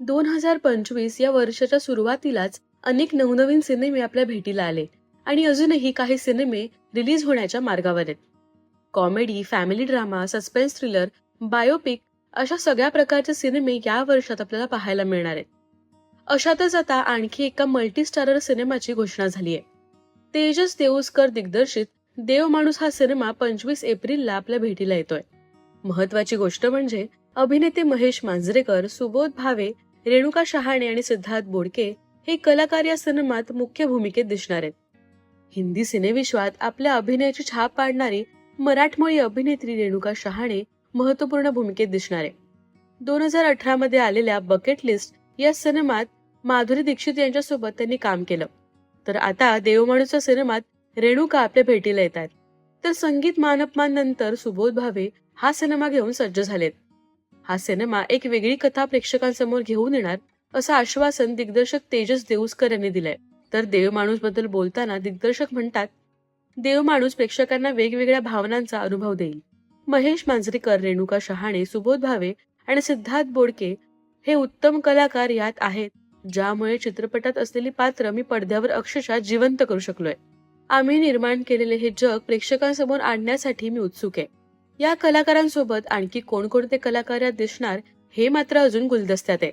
दोन हजार पंचवीस या वर्षाच्या सुरुवातीलाच अनेक नवनवीन सिनेमे आपल्या भेटीला आले आणि अजूनही काही सिनेमे रिलीज होण्याच्या मार्गावर आहेत. Comedy family drama suspense thriller biopic अशा सगळ्या प्रकारचे सिनेमे या वर्षात आपल्याला पाहायला मिळणार आहेत. अशातच आता आणखी एका मल्टी स्टारर सिनेमाची घोषणा झाली आहे. तेजस देऊसकर दिग्दर्शित देव माणूस हा सिनेमा पंचवीस एप्रिलला आपल्या भेटीला येतोय. महत्वाची गोष्ट म्हणजे अभिनेते महेश मांजरेकर सुबोध भावे रेणुका शहाणे आणि सिद्धार्थ बोडके हे कलाकार या सिनेमात मुख्य भूमिकेत दिसणार आहेत. हिंदी सिनेविश्वात आपल्या अभिनयाची छाप पाडणारी मराठमोळी अभिनेत्री रेणुका शहाणे महत्त्वपूर्ण भूमिकेत दिसणार आहे दोन हजार अठरा मध्ये आलेल्या बकेट लिस्ट या सिनेमात माधुरी दीक्षित यांच्यासोबत त्यांनी काम केलं. तर आता देवमाणूच्या सिनेमात रेणुका आपल्या भेटीला येतात तर संगीत मानपमान नंतर सुबोध भावे हा सिनेमा घेऊन सज्ज झालेत. हा सिनेमा एक वेगळी कथा प्रेक्षकांसमोर घेऊन येणार असं आश्वासन दिग्दर्शक तेजस देऊसकर यांनी दिलंय. तर देवमाणूसबद्दल बोलताना दिग्दर्शक म्हणतात देवमाणूस प्रेक्षकांना वेगवेगळ्या भावनांचा अनुभव देईल. महेश मांजरेकर रेणुका शहाणे सुबोध भावे आणि सिद्धार्थ बोडके हे उत्तम कलाकार यात आहेत ज्यामुळे चित्रपटात असलेली पात्र मी पडद्यावर अक्षरशः जिवंत करू शकलोय. आम्ही निर्माण केलेले हे जग प्रेक्षकांसमोर आणण्यासाठी मी उत्सुक आहे. या कलाकारांसोबत आणखी कोणकोणते कलाकार यात दिसणार हे मात्र अजून गुलदस्त्यात आहे.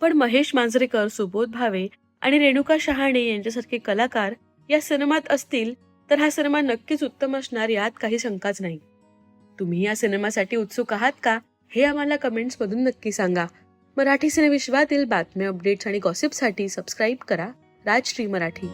पण महेश मांजरेकर सुबोध भावे आणि रेणुका शहाणे यांच्यासारखे कलाकार या सिनेमात असतील तर हा सिनेमा नक्कीच उत्तम असणार यात काही शंकाच नाही. तुम्ही या सिनेमासाठी उत्सुक आहात का? हे आम्हाला कमेंट्स मधून नक्की सांगा. मराठी सिनेविश्वातील बातम्या अपडेट्स आणि गॉसिपसाठी सबस्क्राईब करा. राजश्री मराठी.